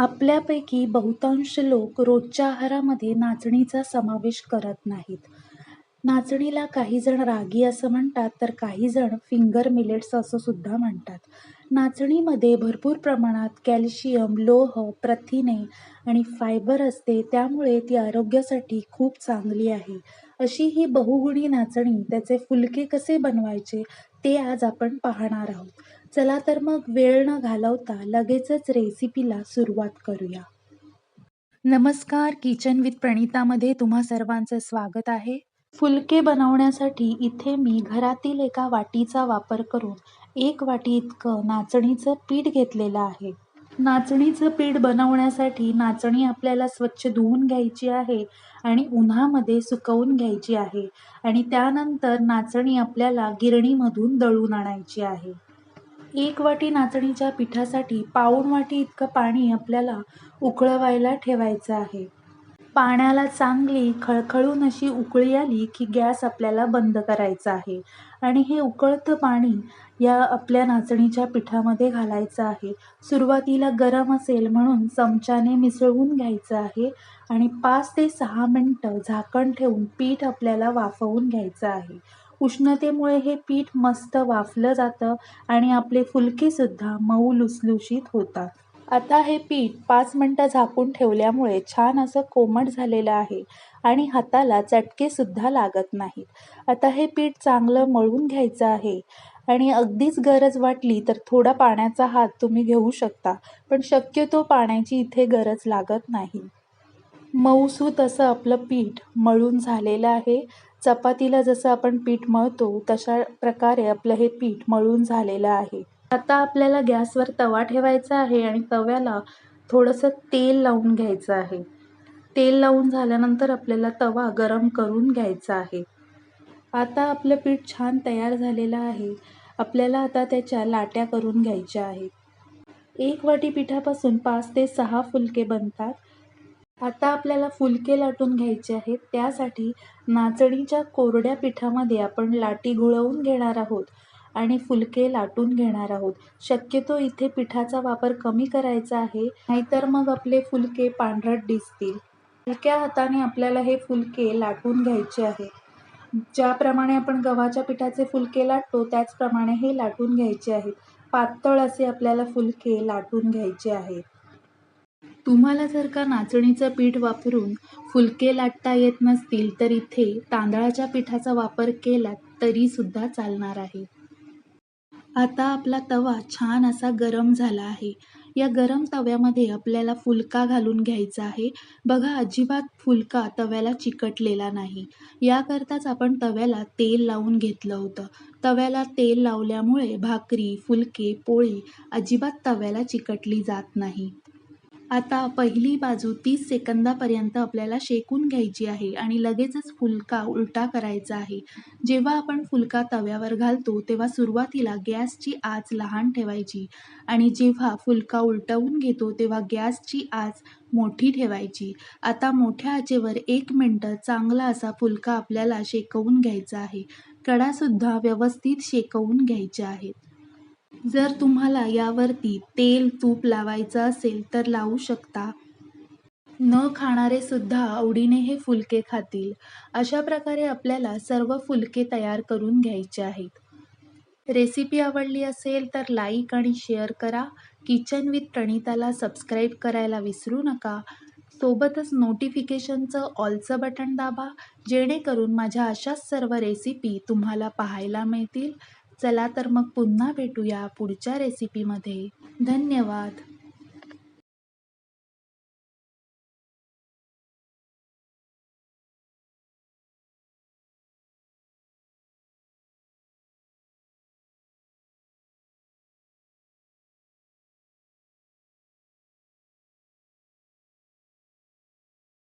आपल्यापैकी बहुतांश लोक रोजच्या आहारामध्ये नाचणीचा समावेश करत नाहीत. नाचणीला काहीजण रागी असं म्हणतात तर काहीजण फिंगर मिलेट्स असं सुद्धा म्हणतात. नाचणीमध्ये भरपूर प्रमाणात कॅल्शियम, लोह, प्रथिने आणि फायबर असते त्यामुळे ती आरोग्यासाठी खूप चांगली आहे. अशी ही बहुगुणी नाचणी त्याचे फुलके कसे बनवायचे ते आज आपण पाहणार आहोत. चला तर मग वेळ न घालवता लगेचच रेसिपीला सुरुवात करूया. नमस्कार किचन विथ प्रणितामध्ये तुम्हा सर्वांचं स्वागत आहे. फुलके बनवण्यासाठी इथे मी घरातील एका वाटीचा वापर करून एक वाटी इतकं नाचणीचं पीठ घेतलेलं आहे. नाचणीचं पीठ बनवण्यासाठी नाचणी आपल्याला स्वच्छ धुवून घ्यायची आहे आणि उन्हामध्ये सुकवून घ्यायची आहे आणि त्यानंतर नाचणी आपल्याला गिरणीमधून दळून आणायची आहे. एक वाटी नाचणीच्या पिठासाठी पाऊण वाटी इतकं पाणी आपल्याला उकळवायला ठेवायचं आहे. पाण्याला चांगली खळखळून अशी उकळी आली की गॅस आपल्याला बंद करायचा आहे आणि हे उकळतं पाणी या आपल्या नाचणीच्या पिठामध्ये घालायचं आहे. सुरुवातीला गरम असेल म्हणून चमच्याने मिसळून घ्यायचं आहे आणि पाच ते सहा मिनटं झाकण ठेवून पीठ आपल्याला वाफवून घ्यायचं आहे. उष्णतेमुळे हे पीठ मस्त वाफलं जातं आणि आपले फुलकेसुद्धा मऊ लुसलुशीत होतात. आता हे पीठ पाच मिनटं झाकून ठेवल्यामुळे छान असं कोमट झालेलं आहे आणि हाताला चटकेसुद्धा लागत नाहीत. आता हे पीठ चांगलं मळून घ्यायचं आहे आणि अगदीच गरज वाटली तर थोडा पाण्याचा हात तुम्ही घेऊ शकता पण शक्यतो पाण्याची इथे गरज लागत नाही. मऊसूत असं आपलं पीठ मळून झालेलं आहे. चपातीला जसं आपण पीठ मळतो तशा प्रकारे आपलं हे पीठ मळून झालेलं आहे. आता आपल्याला गॅसवर तवा ठेवायचा आहे आणि तव्याला थोडंसं तेल लावून घ्यायचं आहे. तेल लावून झाल्यानंतर आपल्याला तवा गरम करून घ्यायचा आहे. आता आपलं पीठ छान तयार झालेलं आहे. आपल्याला आता त्याच्या लाट्या करून घ्यायच्या आहेत. एक वाटी पिठापासून पाच ते सहा फुलके बनतात. आता आपल्याला फुलके लाटून घ्यायचे आहेत. त्यासाठी नाचणीच्या कोरड्या पिठामध्ये आपण लाटी घोळवून घेणार आहोत आणि फुलके लाटून घेणार आहोत. शक्यतो इथे पिठाचा वापर कमी करायचा आहे नाहीतर मग आपले फुलके पांढरट दिसतील. हलक्या हाताने आपल्याला हे फुलके लाटून घ्यायचे आहे ज्याप्रमाणे आपण गव्हाच्या पिठाचे फुलके लाटतो त्याचप्रमाणे हे लाटून घ्यायचे आहेत. पातळ असे आपल्याला फुलके लाटून घ्यायचे आहेत. तुम्हाला जर का नाचणीचं पीठ वापरून फुलके लाटता येत नसतील तर इथे तांदळाच्या पिठाचा वापर केला तरीसुद्धा चालणार आहे. आता आपला तवा छान असा गरम झाला आहे. या गरम तव्यामध्ये आपल्याला फुलका घालून घ्यायचा आहे. बघा अजिबात फुलका तव्याला चिकटलेला नाही. याकरताच आपण तव्याला तेल लावून घेतलं होतं. तव्याला तेल लावल्यामुळे भाकरी, फुलके, पोळी अजिबात तव्याला चिकटली जात नाही. आता पहिली बाजू तीस सेकंदापर्यंत आपल्याला शेकून घ्यायची आहे आणि लगेचच फुलका उलटा करायचा आहे. जेव्हा आपण फुलका तव्यावर घालतो तेव्हा सुरुवातीला गॅसची आच लहान ठेवायची आणि जेव्हा फुलका उलटवून घेतो तेव्हा गॅसची आच मोठी ठेवायची. आता मोठ्या आचेवर एक मिनटं चांगला असा फुलका आपल्याला शेकवून घ्यायचा आहे. कडासुद्धा व्यवस्थित शेकवून घ्यायच्या आहेत. जर तुम्हाला यावरती तेल, तूप लावायचं असेल तर लावू शकता. न खाणारे सुद्धा आवडीने हे फुलके खातील. अशा प्रकारे आपल्याला सर्व फुलके तयार करून घ्यायचे आहेत. रेसिपी आवडली असेल तर लाईक आणि शेअर करा. किचन विथ प्रणिताला सबस्क्राईब करायला विसरू नका. सोबतच नोटिफिकेशनचं ऑलचं बटण दाबा जेणेकरून माझ्या अशाच सर्व रेसिपी तुम्हाला पाहायला मिळतील. चला तर मग पुन्हा भेटूया पुढच्या रेसिपीमध्ये. धन्यवाद.